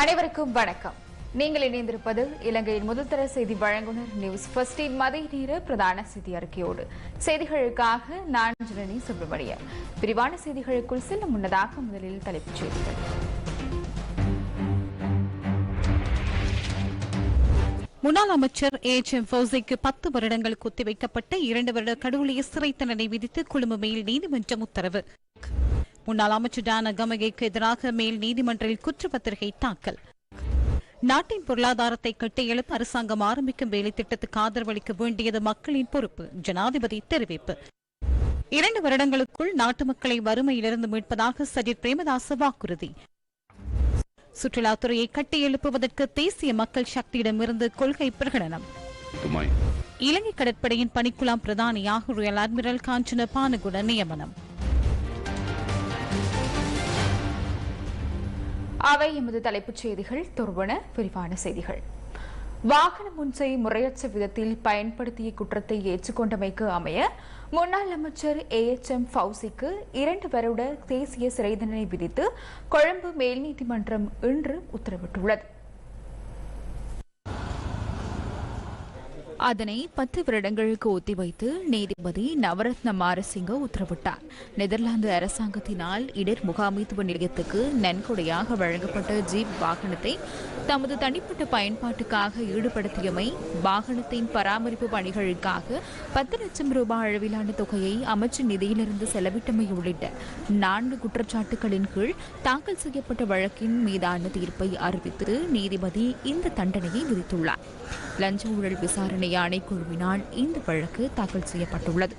அனைவருக்கும் வணக்கம். நீங்கள் இணைந்திருப்பது இலங்கையின் முதல்தர செய்தி வழங்குனர் நியூஸ் ஃபர்ஸ்டின் மதிய நேர பிரதான செய்தி அறிக்கையோடு. செய்திகளுக்காக நான் ஜனனி சுப்பிரமணியன். விரிவான செய்திகளுக்குள் செல்ல முன்னதாக முதலில் தலைப்புச் செய்திகள். முன்னாள் அமைச்சர் ஏஜ் எம் ஃபௌசிக்கு பத்து வருடங்களுக்கு ஒத்திவைக்கப்பட்ட இரண்டு வருட கடவுளிய சிறை தண்டனை விதித்து கொழும்பு மேல் நீதிமன்றம் உத்தரவு. முன்னாள் அமைச்சர் கமகைக்கு எதிராக மேல் நீதிமன்றில் குற்றப்பத்திரிகை தாக்கல். நாட்டின் பொருளாதாரத்தை கட்டியெழுப்ப அரசாங்கம் ஆரம்பிக்கும் வேலை ஆதரவளிக்க வேண்டியது மக்களின் பொறுப்பு ஜனாதிபதி தெரிவிப்பு. இரண்டு வருடங்களுக்குள் நாட்டு மக்களை வறுமையிலிருந்து மீட்பதாக சஜித் பிரேமதாச வாக்குறுதி. சுற்றுலாத்துறையை கட்டியெழுப்புவதற்கு தேசிய மக்கள் சக்தியிடமிருந்து கொள்கை பிரகடனம். இலங்கை கடற்படையின் பணிக்குழாம் பிரதானியாக ரியல் அட்மிரல் காஞ்சன பானுகுட நியமனம். அவை எமது தலைப்புச் செய்திகள். துர்வன விரிவான செய்திகள். வாகன முன்சை முறையற்ற விதத்தில் பயன்படுத்திய குற்றத்தை ஏற்றுக்கொண்டமைக்கு அமைய முன்னாள் அமைச்சர் ஏ. எச். எம். ஃபவுசிக்கு இரண்டு வருட தேசிய சிறை தண்டனை விதித்து கொழும்பு மேல் நீதிமன்றம் இன்று உத்தரவிட்டுள்ளது. அதனை பத்து வருடங்களுக்கு ஒத்திவைத்து நீதிபதி நவரத்ன மாரசிங்க உத்தரவிட்டார். நெதர்லாந்து அரசாங்கத்தினால் இடர் முகாமைத்துவ நிலையத்துக்கு நன்கொடையாக வழங்கப்பட்ட ஜீப் வாகனத்தை தமது தனிப்பட்ட பயன்பாட்டுக்காக ஈடுபடுத்தியமை வாகனத்தின் பராமரிப்பு பணிகளுக்காக பத்து லட்சம் ரூபாய் அளவிலான தொகையை அமைச்சர் நிதியிலிருந்து செலவிட்டமை உள்ளிட்ட நான்கு குற்றச்சாட்டுகளின் கீழ் தாக்கல் செய்யப்பட்ட வழக்கின் மீதான தீர்ப்பை அறிவித்து நீதிபதி இந்த தண்டனையை விதித்துள்ளார். லஞ்ச ஊழல் விசாரணை ஆணைக்குழுவினால் இந்த வழக்கு தாக்கல் செய்யப்பட்டுள்ளது.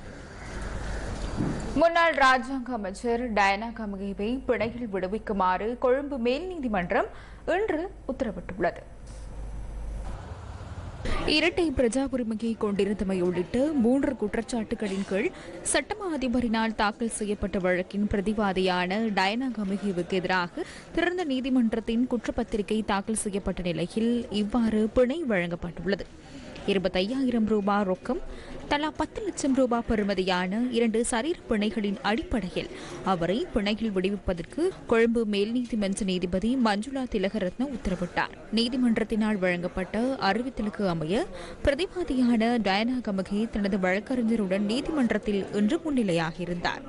முன்னாள் ராஜாங்க அமைச்சர் டயனா கமகேவை பிணையில் விடுவிக்குமாறு கொழும்பு மேல் நீதிமன்றம் இன்று உத்தரவிட்டுள்ளது. இரட்டை பிரஜா உரிமையை கொண்டிருந்தமை உள்ளிட்ட மூன்று குற்றச்சாட்டுகளின் கீழ் சட்டமா அதிபரினால் தாக்கல் செய்யப்பட்ட வழக்கின் பிரதிவாதியான டயனா கமிகிவுக்கு எதிராக திறந்த நீதிமன்றத்தின் குற்றப்பத்திரிகை தாக்கல் செய்யப்பட்ட நிலையில் இவ்வாறு பிணை வழங்கப்பட்டுள்ளது. இருபத்தையாயிரம் ரூபாய் ரொக்கம் தலா பத்து லட்சம் ரூபாய் பெறுமதியான இரண்டு சரீர பிணைகளின் அடிப்படையில் அவரை பிணையில் விடுவிப்பதற்கு கொழும்பு மேல் நீதிமன்ற நீதிபதி மஞ்சுளா திலகரத்ன உத்தரவிட்டார். நீதிமன்றத்தினால் வழங்கப்பட்ட அறிவித்தலுக்கு அமைய பிரதிவாதியான டயனா கமகே தனது வழக்கறிஞருடன் நீதிமன்றத்தில் இன்று முன்னிலையாகியிருந்தார்.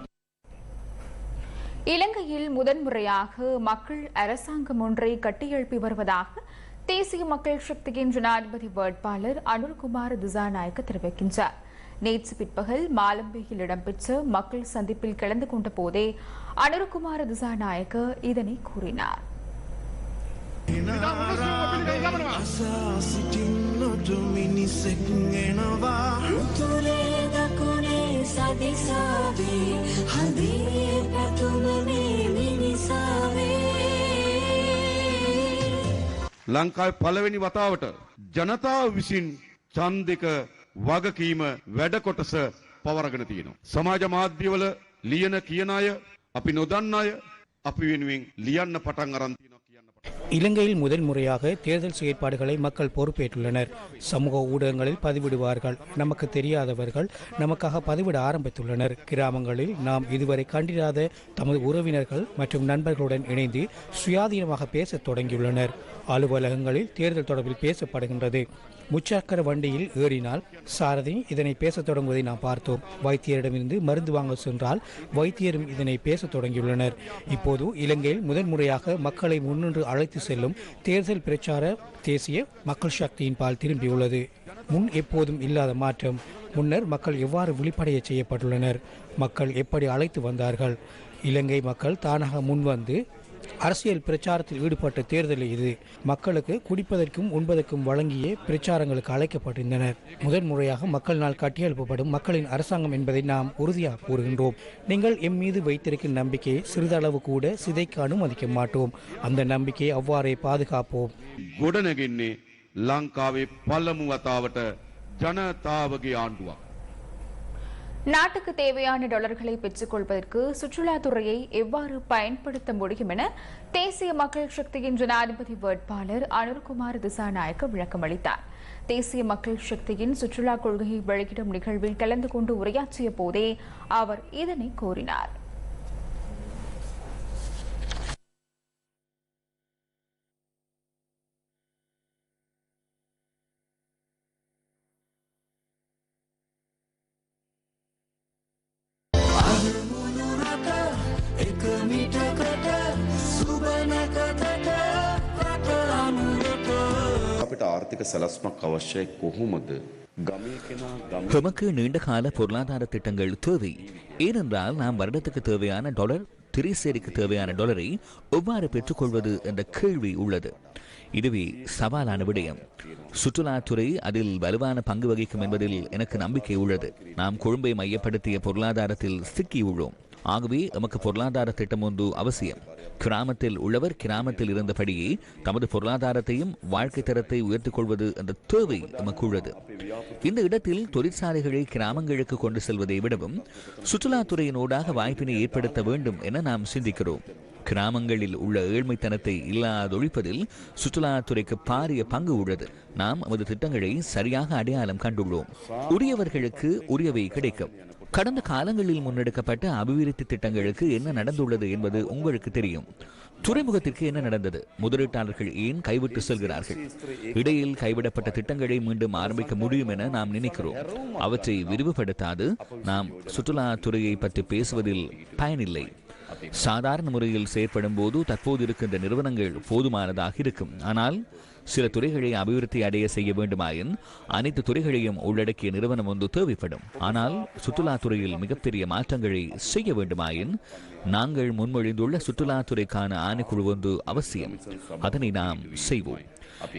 இலங்கையில் முதன்முறையாக மக்கள் அரசாங்கம் ஒன்றை கட்டியெழுப்பி வருவதாக தேசிய மக்கள் சக்தியின் ஜனாதிபதி வேட்பாளர் அனுர்குமார் திசாநாயக்க தெரிவிக்கின்றார். நேற்று பிற்பகல் மாலம்பேயில் இடம்பெற்ற மக்கள் சந்திப்பில் கலந்து கொண்ட போதே அனுர்குமார் திசாநாயக்க இதனை கூறினார் අසා සිටින්නට මිනිසෙක් එනවා උතුරේ දකුණේ සදිසාවේ හදේ පැතුමනේ මිනිසාවේ ලංකායි පළවෙනි වතාවට ජනතාව විසින් චන්දක වගකීම වැඩකොටස පවරගෙන තියෙනවා. සමාජ මාධ්‍යවල ලියන කියන අය අපි නොදන්න අය අපි වෙනුවෙන් ලියන්න පටන් අරන් තියෙනවා කියන්න පටන් இலங்கையில் முதல் முறையாக தேர்தல் செயற்பாடுகளை மக்கள் பொறுப்பேற்றுள்ளனர் சமூக ஊடகங்களில் பதிவிடுவார்கள் நமக்கு தெரியாதவர்கள் நமக்காக பதிவிட ஆரம்பித்துள்ளனர் கிராமங்களில் நாம் இதுவரை கண்டிராத தமது உறவினர்கள் மற்றும் நண்பர்களுடன் இணைந்து சுயாதீனமாக பேசத் தொடங்கியுள்ளனர் அலுவலகங்களில் தேர்தல் தொடர்பில் பேசப்படுகின்றது முச்சக்கர வண்டியில் ஏறினால் சாரதி இதனை பேசத் தொடங்குவதை நாம் பார்த்தோம். வைத்தியரிடமிருந்து மருந்து வாங்க சென்றால் வைத்தியரும் இதனை பேசத் தொடங்கியுள்ளனர். இப்போது இலங்கையில் முதன்முறையாக மக்களை முன்னின்று அழைத்து செல்லும் தேர்தல் பிரச்சார தேசிய மக்கள் சக்தியின் பால் திரும்பியுள்ளது. முன் எப்போதும் இல்லாத மாற்றம். முன்னர் மக்கள் எவ்வாறு விழிப்படைய செய்யப்பட்டுள்ளனர்? மக்கள் எப்படி அழைத்து வந்தார்கள்? இலங்கை மக்கள் தானாக முன்வந்து அரசியல் பிரச்சாரத்தில் ஈடுபட்ட தேர்தல் இது மக்களுக்கு குடிப்பதற்கும் உண்பதற்கும் வழங்கிய பிரச்சாரங்களுக்கு அழைக்கப்பட்டிருந்தனர் முதன் முறையாக மக்கள் நாள் கட்டியெழுப்பப்படும் மக்களின் அரசாங்கம் என்பதை நாம் உறுதியாக கூறுகின்றோம் நீங்கள் எம் மீது வைத்திருக்கும் நம்பிக்கையை சிறிதளவு கூட சிதைக்க அனுமதிக்க மாட்டோம் அந்த நம்பிக்கையை அவ்வாறே பாதுகாப்போம் ගොඩනැගෙන්නේ ලංකාවේ පල්ලමු වතාවට ජනතාවගේ ආණ්ඩුවක්. நாட்டுக்கு தேவையான டாலர்களை பெற்றுக் கொள்வதற்கு சுற்றுலாத்துறையை எவ்வாறு பயன்படுத்த முடியும் என தேசிய மக்கள் சக்தியின் ஜனாதிபதி வேட்பாளர் அனுர்குமார் திசாநாயக்க விளக்கம் அளித்தார். தேசிய மக்கள் சக்தியின் சுற்றுலா கொள்கையை வெளியிடும் நிகழ்வில் கலந்து கொண்டு உரையாற்றிய போதே அவர் இதனை கூறினார். සැලස්මක් අවශ්‍යයි කොහොමද ගමේ කෙනා ගම நமக்கு நீண்ட கால பொருளாதார திட்டங்கள் தேவை ஏனென்றால் நாம் வருடத்துக்கு தேவையான டாலர் திரைசேரிக்கு தேவையான டாலரை எவ்வாறு பெற்றுக்கொள்வது என்ற கேள்வி உள்ளது இதுவே சவாலான விடயம் சுற்றுலாத்துறை அதில் வலுவான பங்கு வகிக்கும் என்பதில் எனக்கு நம்பிக்கை உள்ளது நாம் கொழும்பை மையப்படுத்திய பொருளாதாரத்தில் சிக்கியுள்ளோம் ஆகவே நமக்கு பொருளாதார திட்டம் ஒன்று அவசியம். கிராமத்தில் உள்ளவர் கிராமத்தில் இருந்தபடியே தமது பொருளாதாரத்தையும் வாழ்க்கை தரத்தை உயர்த்திக் கொள்வது என்ற தேவை நமக்கு உள்ளது இந்த இடத்தில் தொழிற்சாலைகளை கிராமங்களுக்கு கொண்டு செல்வதை விடவும் சுற்றுலாத்துறையினூடாக வாய்ப்பினை ஏற்படுத்த வேண்டும் என நாம் சிந்திக்கிறோம். கிராமங்களில் உள்ள ஏழ்மைத்தனத்தை இல்லாதொழிப்பதில் சுற்றுலாத்துறைக்கு பாரிய பங்கு உள்ளது. நாம் நமது திட்டங்களை சரியாக அடையாளம் கண்டுள்ளோம். உரியவர்களுக்கு உரியவை கிடைக்கும். கடந்த காலங்களில் முன்னெடுக்கப்பட்ட அபிவிருத்தி திட்டங்களுக்கு என்ன நடந்துள்ளது என்பது உங்களுக்கு தெரியும். துறைமுகத்திற்கு என்ன நடந்தது? முதலீட்டாளர்கள் ஏன் கைவிட்டு செல்கிறார்கள்? இடையில் கைவிடப்பட்ட திட்டங்களை மீண்டும் ஆரம்பிக்க முடியும் என நாம் நினைக்கிறோம். அவற்றை விரிவுபடுத்தாது. நாம் சுற்றுலாத்துறையை பற்றி பேசுவதில் பயனில்லை. சாதாரண முறையில் செயற்படும் போது தற்போது இருக்கின்ற நிறுவனங்கள் போதுமானதாக இருக்கும். ஆனால் சில துறைகளை அபிவிருத்தி அடைய செய்ய வேண்டுமாயின் அனைத்து துறைகளையும் உள்ளடக்கிய நிறுவனம் ஒன்று தேவைப்படும். ஆனால் சுற்றுலாத்துறையில் மிகப்பெரிய மாற்றங்களை செய்ய வேண்டுமாயின் நாங்கள் முன்மொழிந்துள்ள சுற்றுலாத்துறைக்கான ஆணைக்குழு ஒன்று அவசியம். அதனை நாம் செய்வோம்.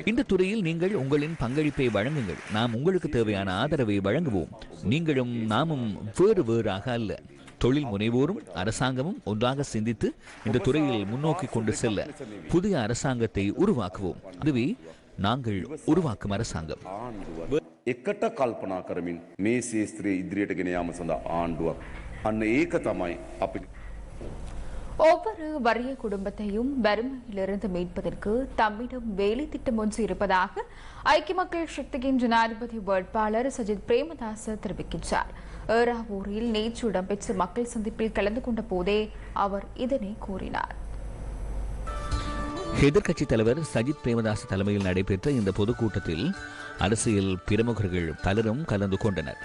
இந்த துறையில் நீங்கள் உங்களின் பங்களிப்பை வழங்குங்கள். நாம் உங்களுக்கு தேவையான ஆதரவை வழங்குவோம். நீங்களும் நாமும் வேறு வேறாக அல்ல. தொழில் முனைவோரும் அரசாங்கமும் ஒன்றாக சிந்தித்து இந்த துறையில் முன்னோக்கி கொண்டு செல்ல புதிய அரசாங்கத்தை உருவாக்குவோம் அதுவே நாங்கள் உருவாக்கும் அரசாங்கம் ආණ්ඩුව එකට කල්පනා කරමින් මේ ශේස්ත්‍රයේ ඉදිරියට ගෙන යාම සඳහා ආණ්ඩුවක් අන්න ඒක තමයි අපි ஒவ்வொரு வறிய குடும்பத்தையும் வறுமையிலிருந்து மீட்பதற்கு தம்மிடம் வேலை திட்டம் ஒன்று இருப்பதாக ஐக்கிய மக்கள் சக்தியின் ஜனாதிபதி வேட்பாளர் சஜித் பிரேமதாச தெரிவிக்கின்றார் ஏறாவூரில் நேற்று இடம்பெற்ற மக்கள் சந்திப்பில் கலந்து கொண்ட போதே அவர் இதனை கூறினார். எதிர்க்கட்சித் தலைவர் சஜித் பிரேமதாஸ் தலைமையில் நடைபெற்ற இந்த பொதுக்கூட்டத்தில் அரசியல் பிரமுகர்கள் பலரும் கலந்து கொண்டனர்.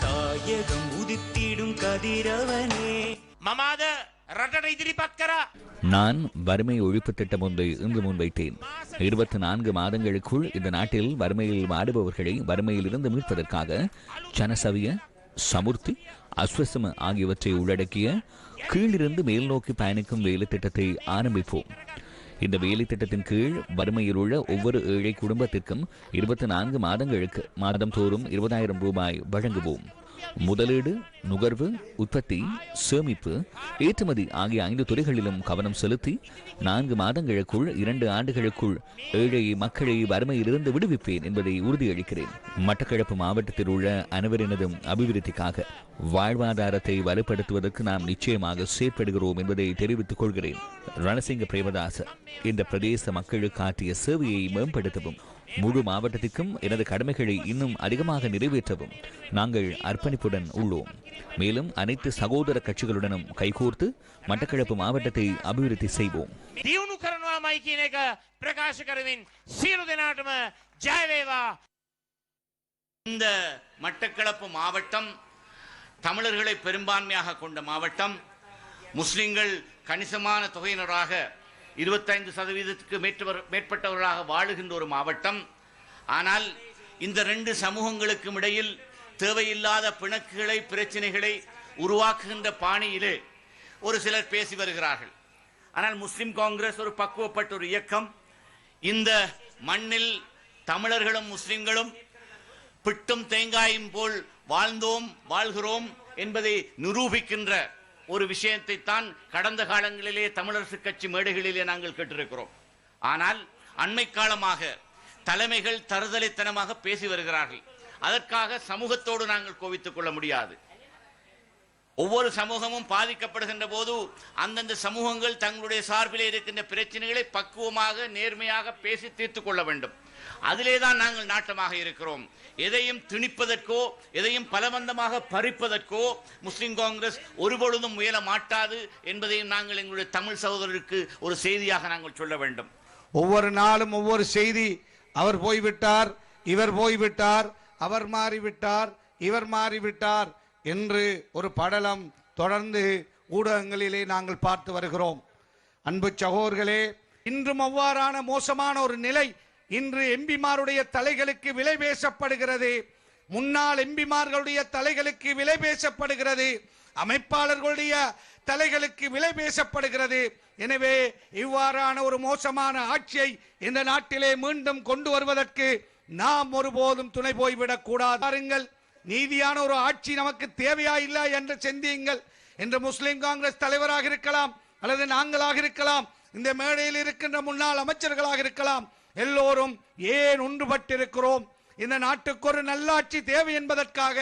தாயகம் உதித்திடும் கதிரவனே. மமாத! நான் வறுமை ஒழிப்பு திட்டம் ஒன்றை இன்று முன்வைத்தேன். இருபத்தி நான்கு மாதங்களுக்குள் இந்த நாட்டில் வறுமையில் வாடுபவர்களை வறுமையிலிருந்து மீட்பதற்காக ஜனசவிய சமுர்த்தி அஸ்வசம ஆகியவற்றை உள்ளடக்கிய கீழிருந்து மேல் நோக்கி பயணிக்கும் வேலை திட்டத்தை ஆரம்பிப்போம். இந்த வேலை திட்டத்தின் கீழ் வறுமையில் உள்ள ஒவ்வொரு ஏழை குடும்பத்திற்கும் இருபத்தி நான்கு மாதங்களுக்கு மாதம் தோறும் இருபதாயிரம் ரூபாய் வழங்குவோம். முதலீடு நுகர்வு உற்பத்தி சேமிப்பு ஏற்றுமதி ஆகிய ஐந்து துறைகளிலும் கவனம் செலுத்தி நான்கு மாதங்களுக்குள் இரண்டு ஆண்டுகளுக்குள் ஏழை மக்களை வறுமையிலிருந்து விடுவிப்பேன் என்பதை உறுதியளிக்கிறேன். மட்டக்களப்பு மாவட்டத்தில் உள்ள அனைவரினதும் அபிவிருத்திக்காக வாழ்வாதாரத்தை வலுப்படுத்துவதற்கு நாம் நிச்சயமாக செயற்படுகிறோம் என்பதை தெரிவித்துக் கொள்கிறேன். ரணசிங்க பிரேமதாச இந்த பிரதேச மக்களுக்கு ஆற்றிய சேவையை மேம்படுத்தவும் முழு மாவட்டத்திற்கும் எனது கடமைகளை இன்னும் அதிகமாக நிறைவேற்றவும் நாங்கள் அர்ப்பணிப்புடன் உள்ளோம். மேலும் அனைத்து சகோதர கட்சிகளுடனும் கைகோர்த்து மட்டக்களப்பு மாவட்டத்தை அபிவிருத்தி செய்வோம். இந்த மட்டக்களப்பு மாவட்டம் தமிழர்களை பெரும்பான்மையாக கொண்ட மாவட்டம். முஸ்லிம்கள் கணிசமான தொகையினராக இருபத்தைந்து சதவீதத்துக்கு மேற்றவர் மேற்பட்டவர்களாக வாழுகின்ற ஒரு மாவட்டம். ஆனால் இந்த ரெண்டு சமூகங்களுக்கும் இடையில் தேவையில்லாத பிணக்குகளை பிரச்சனைகளை உருவாக்குகின்ற பாணியிலே ஒரு சிலர் பேசி வருகிறார்கள். ஆனால் முஸ்லிம் காங்கிரஸ் ஒரு பக்குவப்பட்ட ஒரு இயக்கம். இந்த மண்ணில் தமிழர்களும் முஸ்லிம்களும் பிட்டும் தேங்காயும் போல் வாழ்ந்தோம் வாழ்கிறோம் என்பதை நிரூபிக்கின்ற ஒரு விஷயத்தை தான் கடந்த காலங்களிலே தமிழரசு கட்சி மேடைகளிலே நாங்கள் கேட்டிருக்கிறோம். ஆனால் அண்மை காலமாக தலைமைகள் தருதலைத்தனமாக பேசி வருகிறார்கள். அதற்காக சமூகத்தோடு நாங்கள் கோவித்துக் கொள்ள முடியாது. ஒவ்வொரு சமூகமும் பாதிக்கப்படுகின்ற போது அந்தந்த சமூகங்கள் தங்களுடைய சார்பிலே இருக்கின்ற பிரச்சனைகளை பக்குவமாக நேர்மையாக பேசி தீர்த்து கொள்ள வேண்டும். அதிலே தான் நாங்கள் நாட்டமாக இருக்கிறோம். எதையும் திணிப்பதற்கோ எதையும் பலவந்தமாக பறிப்பதற்கோ முஸ்லிம் காங்கிரஸ் ஒருபொழுதும் முயல மாட்டாது என்பதையும் நாங்கள் எங்களுடைய தமிழ் சகோதரருக்கு ஒரு செய்தியாக நாங்கள் சொல்ல வேண்டும். ஒவ்வொரு நாளும் ஒவ்வொரு செய்தி. அவர் போய்விட்டார் இவர் போய்விட்டார் அவர் மாறிவிட்டார் இவர் மாறிவிட்டார் என்று ஒரு படலம் தொடர்ந்து ஊடகங்களிலே நாங்கள் பார்த்து வருகிறோம். அன்பு சகோர்களே இன்றும் அவ்வாறான மோசமான ஒரு நிலை இன்று எம்பிமாருடைய தலைகளுக்கு விலை பேசப்படுகிறது. முன்னாள் எம்பிமார்களுடைய தலைகளுக்கு விலை பேசப்படுகிறது. அமைப்பாளர்களுடைய தலைகளுக்கு விலை பேசப்படுகிறது. எனவே இவ்வாறான ஒரு மோசமான ஆட்சியை இந்த நாட்டிலே மீண்டும் கொண்டு வருவதற்கு நாம் ஒருபோதும் துணை போய்விடக் கூடாது. பாருங்கள் நீதியான ஒரு ஆட்சி நமக்கு தேவையா இல்லை என்று சிந்தியுங்கள். என்று முஸ்லிம் காங்கிரஸ் தலைவராக இருக்கலாம் அல்லது நாங்களாக இருக்கலாம் இந்த மேடையில் இருக்கின்ற முன்னாள் அமைச்சர்களாக இருக்கலாம் எல்லோரும் ஏன் ஒன்றுபட்டிருக்கிறோம் இந்த நாட்டுக்கு ஒரு நல்லாட்சி தேவை என்பதற்காக.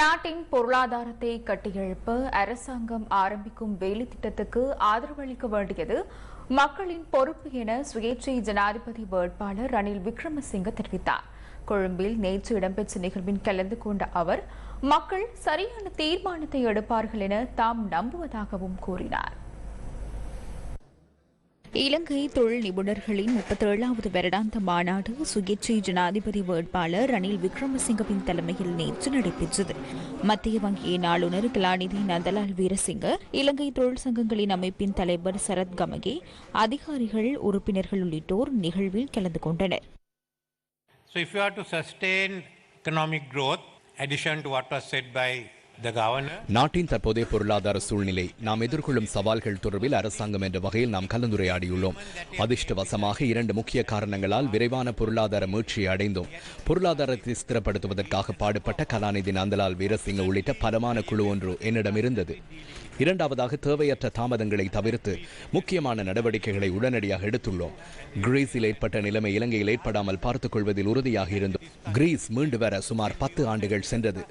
நாட்டின் பொருளாதாரத்தை கட்டியெழுப்ப அரசாங்கம் ஆரம்பிக்கும் வேலை திட்டத்துக்கு ஆதரவளிக்க வேண்டியது மக்களின் பொறுப்பு என சுயேட்சை ஜனாதிபதி வேட்பாளர் ரணில் விக்ரமசிங்க தெரிவித்தார். கொழும்பில் நேற்று இடம்பெற்ற நிகழ்வில் கலந்து கொண்ட அவர் மக்கள் சரியான தீர்மானத்தை எடுப்பார்கள் என தாம் நம்புவதாகவும் கூறினார். இலங்கை தொழில் நிபுணர்களின் முப்பத்தேழாவது வருடாந்த மாநாடு சுயேட்சை ஜனாதிபதி வேட்பாளர் ரணில் விக்ரமசிங்கவின் தலைமையில் நேற்று நடைபெற்றது. மத்திய வங்கியின் ஆளுநர் கலாநிதி நந்தலால் வீரசிங்க இலங்கை தொழில் சங்கங்களின் அமைப்பின் தலைவர் சரத் கமகே அதிகாரிகள் உறுப்பினர்கள் உள்ளிட்டோர் நிகழ்வில் கலந்து கொண்டனர். So if you are to sustain economic growth, addition to what was said by நாட்டின் தற்போதைய பொருளாதார சூழ்நிலை நாம் எதிர்கொள்ளும் சவால்கள் தொடர்பில் அரசாங்கம் என்ற வகையில் நாம் கலந்துரையாடியுள்ளோம். அதிர்ஷ்டவசமாக இரண்டு முக்கிய காரணங்களால் விரைவான பொருளாதார மீட்சியை அடைந்தோம். பொருளாதாரத்தை ஸ்திரப்படுத்துவதற்காக பாடுபட்ட கலாநிதி நந்தலால் வீரசிங்க உள்ளிட்ட பலமான குழு ஒன்று என்னிடம் இருந்தது. இரண்டாவதாக தேவையற்ற தாமதங்களை தவிர்த்து முக்கியமான நடவடிக்கைகளை உடனடியாக எடுத்துள்ளோம். கிரீஸில் ஏற்பட்ட நிலைமை இலங்கையில் ஏற்படாமல் பார்த்துக் கொள்வதில் உறுதியாக இருந்தோம். கிரீஸ் மீண்டு வர சுமார் பத்து ஆண்டுகள் சென்றது.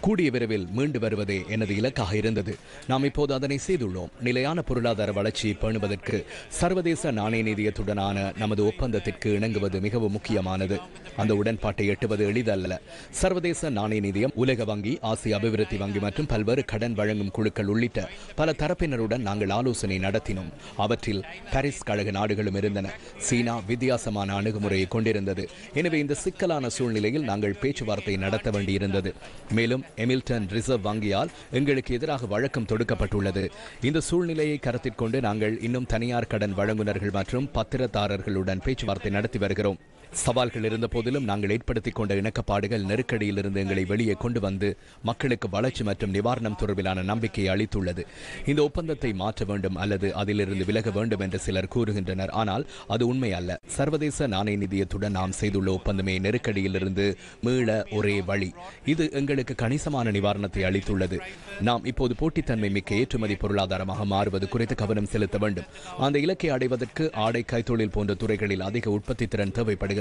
கூடிய விரைவில் மீண்டு வருவதே எனது இலக்காக இருந்தது. நாம் இப்போது அதனை செய்துள்ளோம். நிலையான பொருளாதார வளர்ச்சியை பேணுவதற்கு சர்வதேச நாணய நிதியத்துடனான நமது ஒப்பந்தத்திற்கு இணங்குவது மிகவும் முக்கியமானது. அந்த உடன்பாட்டை எட்டுவது எளிதல்ல. சர்வதேச நாணய நிதியம் உலக வங்கி ஆசிய அபிவிருத்தி வங்கி மற்றும் பல்வேறு கடன் வழங்கும் குழுக்கள் உள்ளிட்ட பல தரப்பினருடன் நாங்கள் ஆலோசனை நடத்தினோம். அவற்றில் பாரிஸ் கழக நாடுகளும் இருந்தன. சீனா வித்தியாசமான அணுகுமுறையை கொண்டிருந்தது. எனவே இந்த சிக்கலான சூழ்நிலையில் நாங்கள் பேச்சுவார்த்தை நடத்த வேண்டியிருந்தது. மேலும் எமில்டன் ரிசர்வ் வங்கியால் எங்களுக்கு எதிராக வழக்கம் தொடுக்கப்பட்டுள்ளது. இந்த சூழ்நிலையை கருத்தில் கொண்டு நாங்கள் இன்னும் தனியார் கடன் வழங்குனர்கள் மற்றும் பத்திரதாரர்களுடன் பேச்சுவார்த்தை நடத்தி வருகிறோம். சவால்கள் இருந்த போதிலும் நாங்கள் ஏற்படுத்திக் கொண்ட இணக்கப்பாடுகள் நெருக்கடியிலிருந்து எங்களை வெளியே கொண்டு வந்து மக்களுக்கு வளர்ச்சி மற்றும் நிவாரணம் தொடர்பிலான நம்பிக்கையை அளித்துள்ளது. இந்த ஒப்பந்தத்தை மாற்ற வேண்டும் அல்லது அதிலிருந்து விலக வேண்டும் என்று சிலர் கூறுகின்றனர். ஆனால் அது உண்மை அல்ல. சர்வதேச நாணய நிதியத்துடன் நாம் செய்துள்ள ஒப்பந்தமே நெருக்கடியிலிருந்து மீள ஒரே வழி. இது எங்களுக்கு கணிசமான நிவாரணத்தை அளித்துள்ளது. நாம் இப்போது போட்டித்தன்மை மிக்க ஏற்றுமதி பொருளாதாரமாக மாறுவது குறித்து கவனம் செலுத்த வேண்டும். அந்த இலக்கை அடைவதற்கு ஆடை கைத்தொழில் போன்ற துறைகளில் அதிக உற்பத்தி திறன் தேவைப்படுகிறது.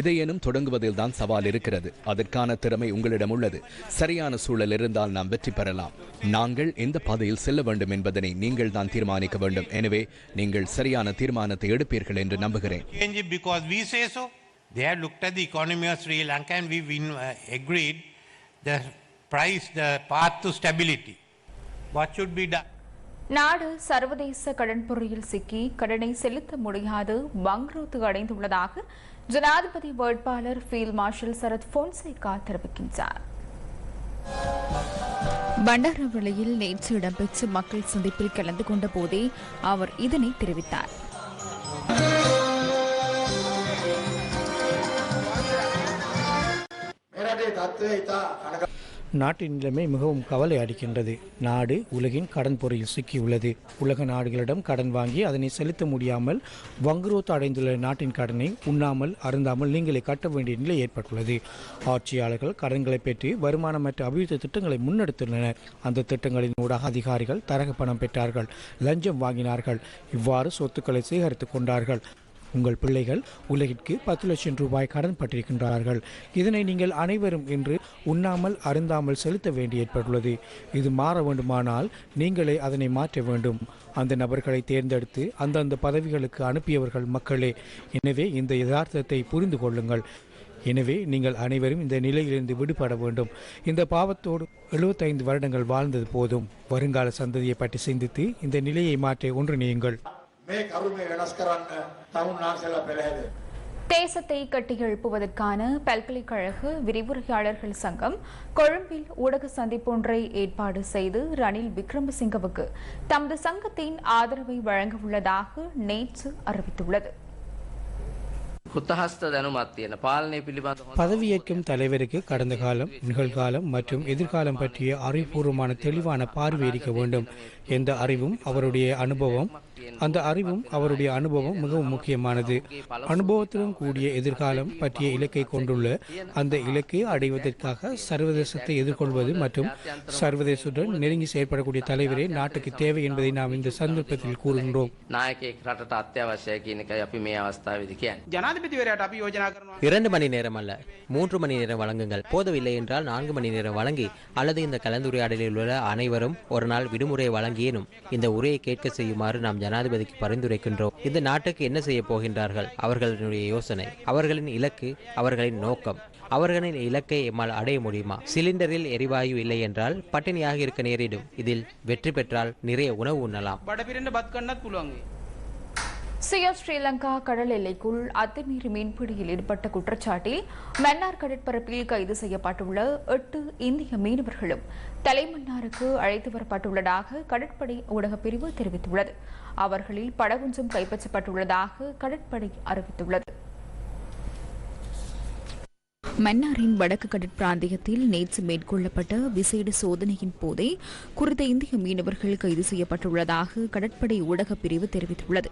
எதையேனும் தொடங்குவதில் தான் சவால் இருக்கிறது அதற்கான திறமை உங்களிடம் உள்ளது சரியான சூழல் இருந்தால் நாம் வெற்றி பெறலாம் நாங்கள் எந்த பாதையில் செல்ல வேண்டும் என்பதனை நீங்கள் தான் தீர்மானிக்க வேண்டும் எனவே நீங்கள் சரியான தீர்மானத்தை எடுப்பீர்கள் என்று நம்புகிறேன். They have looked at the economy of Sri Lanka and we've in, uh, agreed the price, the path to stability. What should be done? நாடு சர்வதேச கடன் பொறியில் சிக்கி கடனை செலுத்த முடியாது வங்குரோத்து அடைந்துள்ளதாக ஜனாதிபதி வேட்பாளர் ஃபீல்ட் மார்ஷல் சரத் போன்சேகா தெரிவிக்கின்றார். பண்டாரவளையில் நேற்று இடம்பெற்ற மக்கள் சந்திப்பில் கலந்து கொண்ட போதே அவர் இதனை தெரிவித்தார். நாட்டின் நிலைமை மிகவும் கவலை அளிக்கின்றது. நாடு உலகின் கடன் பொறையில் சிக்கியுள்ளது. உலக நாடுகளிடம் கடன் வாங்கி அதனை செலுத்த முடியாமல் வங்குரோத்து அடைந்துள்ள நாட்டின் கடனை உண்ணாமல் அருந்தாமல் நீங்களே கட்ட வேண்டிய நிலை ஏற்பட்டுள்ளது. ஆட்சியாளர்கள் கடன்களை பெற்று வருமானமற்ற அபிவிருத்தி திட்டங்களை முன்னெடுத்துள்ளனர். அந்த திட்டங்களின் ஊடாக அதிகாரிகள் தரக பணம் பெற்றார்கள். லஞ்சம் வாங்கினார்கள். இவ்வாறு சொத்துக்களை சேகரித்துக் கொண்டார்கள். உங்கள் பிள்ளைகள் உலகிற்கு பத்து லட்சம் ரூபாய் கடன் பட்டிருக்கின்றார்கள். இதனை நீங்கள் அனைவரும் இன்று உண்ணாமல் அருந்தாமல் செலுத்த வேண்டி ஏற்பட்டுள்ளது. இது மாற வேண்டுமானால் நீங்களே அதனை மாற்ற வேண்டும். அந்த நபர்களை தேர்ந்தெடுத்து அந்தந்த பதவிகளுக்கு அனுப்பியவர்கள் மக்களே எனவே இந்த யதார்த்தத்தை புரிந்து கொள்ளுங்கள். எனவே நீங்கள் அனைவரும் இந்த நிலையிலிருந்து விடுபட வேண்டும். இந்த பாவத்தோடு எழுபத்தைந்து வருடங்கள் வாழ்ந்தது போதும். வருங்கால சந்ததியை பற்றி சிந்தித்து இந்த நிலையை மாற்ற ஒன்றிணையுங்கள் මේ කරුමේ වෙනස් කරන්න තමුන් වහන්සේලා පෙරහැද. தேசத்தை கட்டியெழுப்புவதற்கான பல்கலைக்கழக விரிவுரையாளர்கள் சங்கம் கொழும்பில் ஊடக சந்திப்பொன்றை ஏற்பாடு செய்து ரணில் விக்ரமசிங்கவுக்கு தமது சங்கத்தின் ஆதரவை வழங்க உள்ளதாக நேற்று அறிவித்துள்ளது හුතහස්ත දැනුමත් තියෙන පාලනය පිළිබඳ හොඳ பதவியேற்கும் தலைவருக்கு கடந்த காலம் நிகழ்காலம் மற்றும் எதிர்காலம் பற்றிய அறிவுபூர்வமான தெளிவான பார்வை இருக்க வேண்டும் எந்த அறிவும் அவருடைய அனுபவம் அந்த அறிவும் அவருடைய அனுபவம் மிகவும் முக்கியமானது. அனுபவத்துடன் கூடிய எதிர்காலம் பற்றிய இலக்கை கொண்டுள்ள அந்த இலக்கை அடைவதற்காக சர்வதேசத்தை எதிர்கொள்வது மற்றும் சர்வதேசத்துடன் நெருங்கி செயற்படக்கூடிய தலைவரே நாட்டுக்கு தேவை என்பதை நாம் இந்த சந்தர்ப்பத்தில் கூறுகின்றோம். இரண்டு மணி நேரம் அல்ல மூன்று மணி நேரம் வழங்குங்கள். போதவில்லை என்றால் நான்கு மணி நேரம் வழங்கி அல்லது இந்த கலந்துரையாடலில் உள்ள அனைவரும் ஒரு நாள் விடுமுறை வழங்கியேனும். இந்த உரையை கேட்க செய்யுமாறு நாம் ஜனாதிபதிக்கு பரிந்துரைக்கின்றோம். இந்த நாட்டுக்கு என்ன செய்ய போகின்றார்கள்? அவர்களுடைய யோசனை. அவர்களின் இலக்கு அவர்களின் நோக்கம். அவர்களின் இலக்கை எம்மால் அடைய முடியுமா? சிலிண்டரில் எரிவாயு இல்லை என்றால் பட்டினியாக இருக்க நேரிடும். இதில் வெற்றி பெற்றால் நிறைய உணவு உண்ணலாம். சிஎஃப் ஸ்ரீலங்கா கடல் எல்லைக்குள் அத்துமீறி மீன்பிடியில் ஈடுபட்ட குற்றச்சாட்டில் மன்னார் கடற்பரப்பில் கைது செய்யப்பட்டுள்ள எட்டு இந்திய மீனவர்களும் தலைமன்னாருக்கு அழைத்து வரப்பட்டுள்ளதாக கடற்படை ஊடகப் பிரிவு தெரிவித்துள்ளது. அவர்களில் படகுஞ்சும் கைப்பற்றப்பட்டுள்ளதாக கடற்படை அறிவித்துள்ளது. மன்னாரின் வடக்கு கடற்பிராந்தியத்தில் நேற்று மேற்கொள்ளப்பட்ட விசேட சோதனையின் போதே குறித்த இந்திய மீனவர்கள் கைது செய்யப்பட்டுள்ளதாக கடற்படை ஊடகப் பிரிவு தெரிவித்துள்ளது.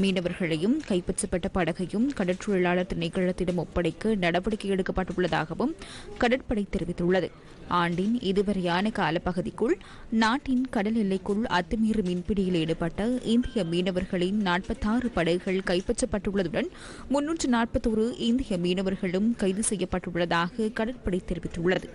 மீனவர்களையும் கைப்பற்றப்பட்ட படகையும் கடற்றொழிலாளர் திணைக்களத்திடம் ஒப்படைக்க நடவடிக்கை எடுக்கப்பட்டுள்ளதாகவும் கடற்படை தெரிவித்துள்ளது. ஆண்டின் இதுவரையான காலப்பகுதிக்குள் நாட்டின் கடல் எல்லைக்குள் அத்துமீறி மீன்பிடியில் ஈடுபட்ட இந்திய மீனவர்களின் நாற்பத்தாறு படகுகள் கைப்பற்றப்பட்டுள்ளதுடன் முன்னூற்று நாற்பத்தோரு இந்திய மீனவர்களும் கைது செய்யப்பட்டுள்ளதாக கடற்படை தெரிவித்துள்ளது.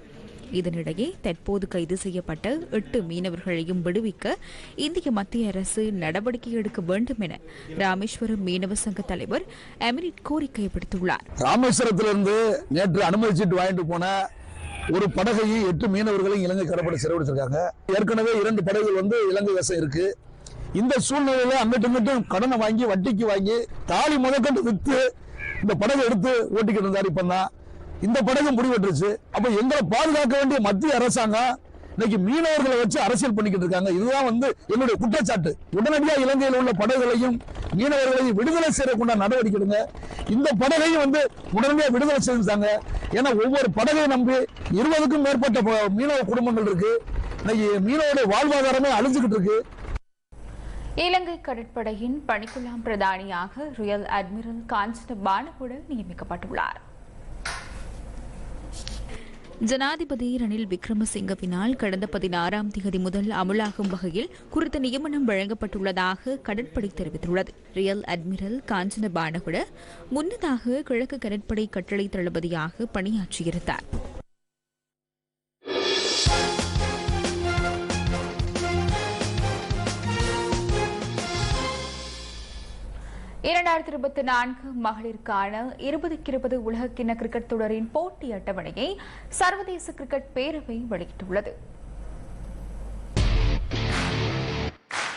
இதனிடையே தற்போது கைது செய்யப்பட்ட எட்டு மீனவர்களையும் விடுவிக்க இந்திய மத்திய அரசு நடவடிக்கை எடுக்க வேண்டும் என ராமேஸ்வரம் மீனவ சங்க தலைவர் எமிரிட் கோரிக்கை விடுத்துள்ளார். ராமேஸ்வரத்திலிருந்து நேற்று அனுமதி வாங்கிட்டு போன ஒரு படகையும் எட்டு மீனவர்களையும் இலங்கை கடற்படை சிறைபிடிச்சிருக்காங்க ஏற்கனவே இரண்டு படகுகள் வந்து இலங்கை வசம் இருக்கு. இந்த சூழ்நிலையில அங்கிட்டு இங்கிட்டும் கடனை வாங்கி வட்டிக்கு வாங்கி தாலி முதற்கொண்டு வித்து இந்த படகை எடுத்து ஓட்டிக்கிட்டு இருந்தார் இப்பதான் இந்த படகு முடிவெட்டுருச்சு. அப்ப எங்களை பாதுகாக்க வேண்டிய மத்திய அரசாங்கம் இன்னைக்கு மீனவர்களை வச்சு அரசியல் பண்ணிக்கிட்டு இருக்காங்க. இதுதான் வந்து என்னுடைய குற்றச்சாட்டு. உடனடியாக இலங்கையில் உள்ள படகுகளையும் மீனவர்களையும் விடுதலை செய்யக்கூடிய நடவடிக்கை எடுங்க. இந்த படகையும் வந்து உடனடியாக விடுதலை செஞ்சாங்க ஏன்னா ஒவ்வொரு படகையும் நம்பி இருபதுக்கும் மேற்பட்ட மீனவ குடும்பங்கள் இருக்கு. இன்னைக்கு மீனவருடைய வாழ்வாதாரமே அழிஞ்சுக்கிட்டு இருக்கு. இலங்கை கடற்படையின் பணிக்குழாம் பிரதானியாக ரியல் அட்மிரல் காஞ்சன பானகுட நியமிக்கப்பட்டுள்ளார். ஜனாதிபதி ரணில் விக்ரமசிங்கவினால் கடந்த பதினாறாம் தேதி முதல் அமுலாகும் வகையில் குறித்த நியமனம் வழங்கப்பட்டுள்ளதாக கடற்படை தெரிவித்துள்ளது. ரியல் அட்மிரல் காஞ்சன பானகுட முன்னதாக கிழக்கு கடற்படை கட்டளை தளபதியாக பணியாற்றியிருந்தார். இரண்டாயிரத்தி இருபத்தி நான்கு மகளிருக்கான இருபதுக்கு இருபது உலகக்கிண கிரிக்கெட் தொடரின் போட்டி அட்டவணையை சர்வதேச கிரிக்கெட் பேரவை வெளியிட்டுள்ளது.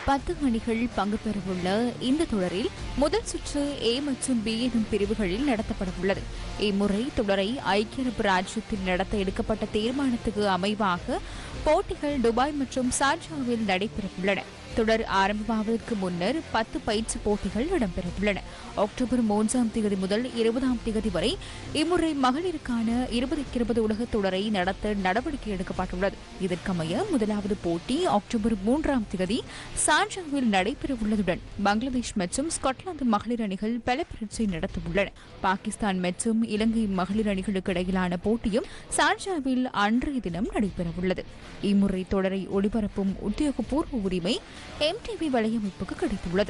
பத்து அணிகள் பங்கு பெறவுள்ள இந்த தொடரில் முதல் சுற்று ஏ மற்றும் பி எனும் பிரிவுகளில் நடத்தப்பட உள்ளது இம்முறை தொடரை ஐக்கிய அரபு ராஜ்யத்தில் நடத்த எடுக்கப்பட்ட தீர்மானத்துக்கு அமைவாக போட்டிகள் துபாய் மற்றும் சார்ஜாவில் நடைபெறவுள்ளன. தொடர் ஆரம்பமாவதற்கு முன்னர் பத்து பயிற்சி போட்டிகள் இடம்பெறவுள்ளன. அக்டோபர் மூன்றாம் தேதி முதல் இருபதாம் தேதி வரை இம்முறை மகளிருக்கான இருபதுக்கு இருபது உலகத் தொடரை நடத்த நடவடிக்கை எடுக்கப்பட்டுள்ளது. இதற்கமைய முதலாவது போட்டி அக்டோபர் மூன்றாம் தேதி சார்ஜாவில் நடைபெறவுள்ளதுடன் பங்களாதேஷ் மற்றும் ஸ்காட்லாந்து மகளிர் அணிகள் பல பயிற்சி நடத்தவுள்ளன. பாகிஸ்தான் மற்றும் இலங்கை மகளிர் அணிகளுக்கு இடையிலான போட்டியும் சார்ஜாவில் அன்றைய தினம் நடைபெறவுள்ளது. இம்முறை தொடரை ஒளிபரப்பும் உத்தியோகபூர்வ உரிமை எம்டிவி வலையமைப்புக்கு கிடைத்துள்ளது.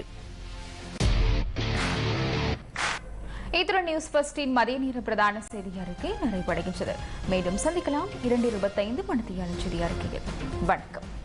இத்துடன் நியூஸ் பஸ்டின் மதிய நேர பிரதான செய்தி அறிக்கை நிறைவடைகின்றது. மேலும் சந்திக்கலாம். இரண்டு இருபத்தைந்து மணித்தியான செய்தி அறிக்கையில். வணக்கம்.